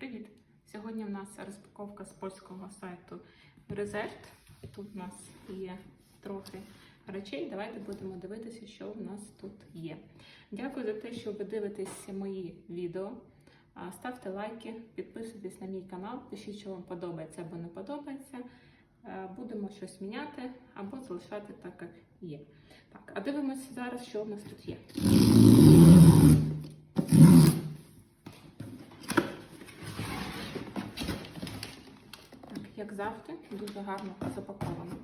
Привіт! Сьогодні в нас розпаковка з польського сайту Резерт. Тут у нас є трохи речей. Давайте будемо дивитися, що в нас тут є. Дякую за те, що ви дивитесь мої відео. Ставте лайки, підписуйтесь на мій канал, пишіть, що вам подобається або не подобається. Будемо щось міняти або залишати так, як є. Так, а дивимося зараз, що в нас тут є. Так, як завжди, дуже гарно запаковано.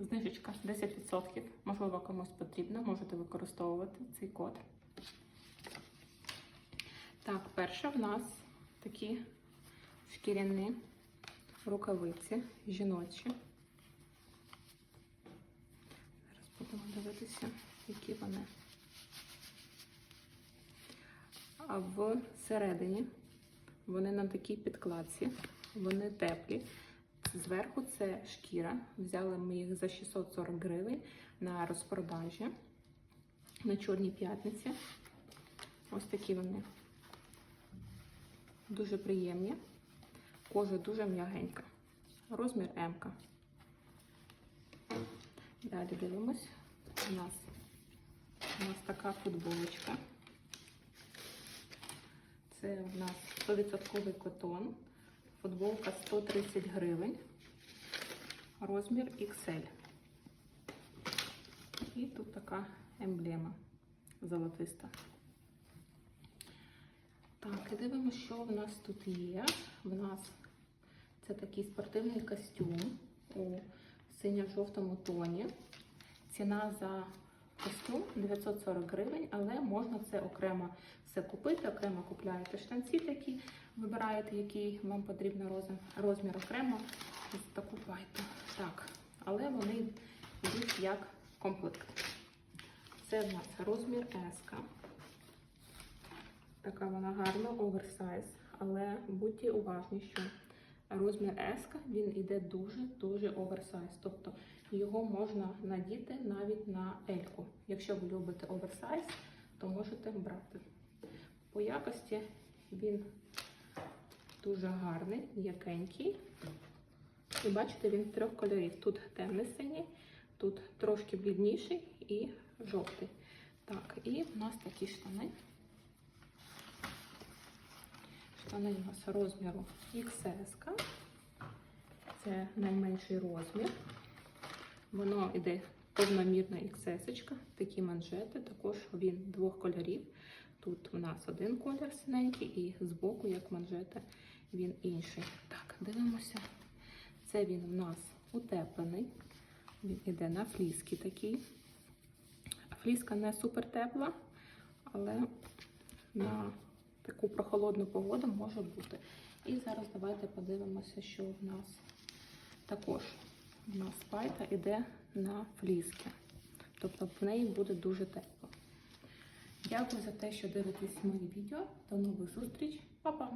Знижечка 10%. Можливо, комусь потрібно, можете використовувати цей код. Так, перше в нас такі шкіряні рукавиці жіночі. Зараз будемо дивитися, які вони. А всередині вони на такій підкладці, вони теплі. Зверху це шкіра. Взяли ми їх за 640 гривень на розпродажі на Чорній п'ятниці. Ось такі вони. Дуже приємні. Кожа дуже м'ягенька. Розмір М. -ка. Далі дивимось. У нас, у нас така футболочка. Це у нас 100% котон. Футболка 130 гривень. Розмір XL. І тут така емблема золотиста. Так, і дивимося, що в нас тут є. В нас це такий спортивний костюм у синьо-жовтому тоні. Ціна за костюм 940 гривень, але можна це окремо все купити. Окремо купляєте штанці такі, вибираєте, який вам потрібен розмір, розмір окремо пайту. Так, але вони йдуть як комплект. Це в нас розмір S. Така вона гарна, оверсайз, але будьте уважні, що розмір S, він іде дуже-дуже оверсайз. Тобто його можна надіти навіть на ельку. Якщо ви любите оверсайз, то можете брати. По якості він дуже гарний, м'якенький. І бачите, він трьох кольорів. Тут темний синій, тут трошки блідніший і жовтий. Так, і в нас такі штани. Штани у нас розміру XS. Це найменший розмір. Воно йде повномірна XS, такі манжети, також він двох кольорів. Тут у нас один колір синенький, і збоку, як манжети, він інший. Так, дивимося. Це він у нас утеплений. Він іде на фліски такий. Фліска не супер тепла, але на таку прохолодну погоду може бути. І зараз давайте подивимося, що в нас також у нас пайта йде на фліски. Тобто в неї буде дуже тепло. Дякую за те, що дивитесь мої відео. До нових зустріч. Па-па!